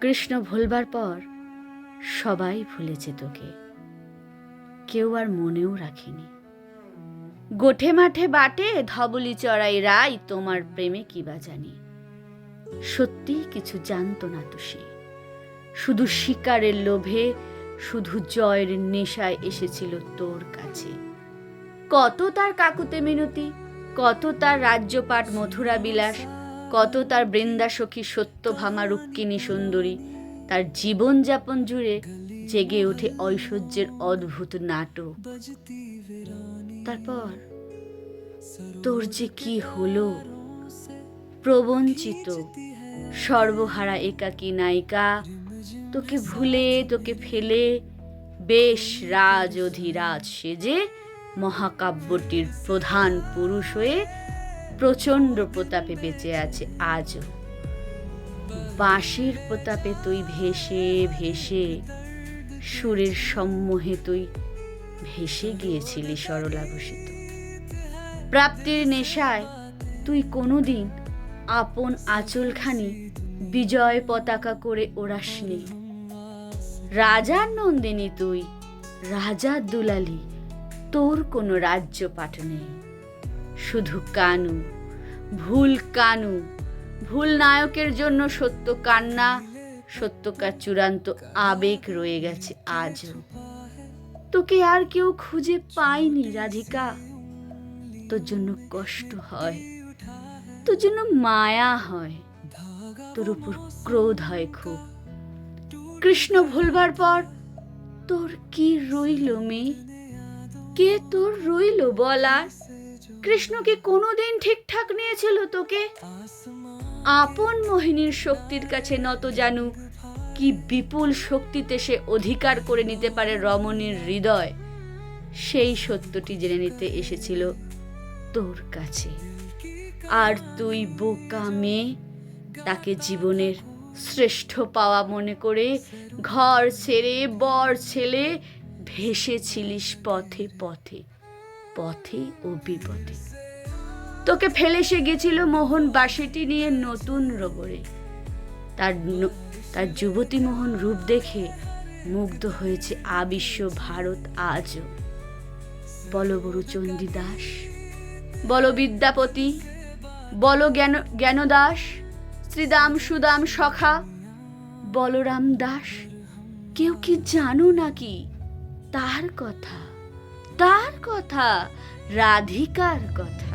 কৃষ্ণ ভুলবার পর সবাই ভুলেছে তোকে কেউ আর মনেও রাখেনি। গোঠে মাঠে বাটে ধবলি চড়াই রাই, তোমার প্রেমে কি বা জানি। সত্যি কিছু জানতো না তো সে। শুধু শিকারের লোভে, শুধু জয়ের নেশায় এসেছিল তোর কাছে। কত তার কাকুতে মিনতি, কত তার রাজ্যপাট মথুরা বিলাস কত তার বৃন্দাসখী সত্যভামা রুক্মিণী সুন্দরী। তার জীবনযাপন জুড়ে জেগে ওঠে ঐশ্বর্যের অদ্ভুত নাটক। তারপর, তোর যে কি হলো? প্রবঞ্চিত, সর্বহারা একাকী নায়িকা, তোকে ভুলে, তোকে ফেলে, বেশ রাজ অধিরাজ সেজে মহাকাব্যটির প্রধান পুরুষ হয়ে প্রচণ্ড প্রতাপে বেঁচে আছে আজও। বাঁশির প্রতাপে তুই ভেসে ভেসে সুরের সম্মোহে তুই ভেসে গিয়েছিলি সরলাভূষিত প্রাপ্তির নেশায় তুই কোনোদিন আপন আঁচলখানি বিজয় পতাকা করে ওড়াসনি। রাজার নন্দিনী তুই রাজার দুলালি, তোর কোনো রাজ্য পাঠ নেই। শুধু কানু, ভুল কানু। ভুল নায়কের জন্য সত্য কান্না সত্যকার চূড়ান্ত আবেগ রয়ে গেছে আজও। তোকে আর কেউ খুঁজে পায়নি, রাধিকা। তোর জন্য কষ্ট হয়, তোর জন্য মায়া হয়, তোর উপর ক্রোধ হয় খুব। কৃষ্ণ ভুলবার পর তোর কি রইল মেয়ে? কে তোর রইল বলার? কৃষ্ণকে কোনোদিন ঠিকঠাক নিয়েছিল তোকে? আপন মোহিনীর শক্তির কাছে নত জানু, কি বিপুল শক্তিতে সে অধিকার করে নিতে পারে রমণীর হৃদয়? সেই সত্যটি জেনে নিতে এসেছিল তোর কাছে। আর তুই বোকা মেয়ে, তাকে জীবনের শ্রেষ্ঠ পাওয়া মনে করে ঘর ছেড়ে, বর ছেলে ভেসেছিলিস পথে পথে। পথে ও বিপথে। তোকে ফেলে সে গেছিল মোহন বাসিটি নিয়ে নতুন রবরে। তার তার যুবতী মোহন রূপ দেখে মুগ্ধ হয়েছে। আবিশ্ব ভারত আজও। বল বড় চণ্ডীদাস। বল বিদ্যাপতি। বল জ্ঞান, জ্ঞানদাস। শ্রীদাম সুদাম সখা। বলরাম দাস। কেউ কি জানো নাকি তার কথা? তার কথা রাধিকার কথা।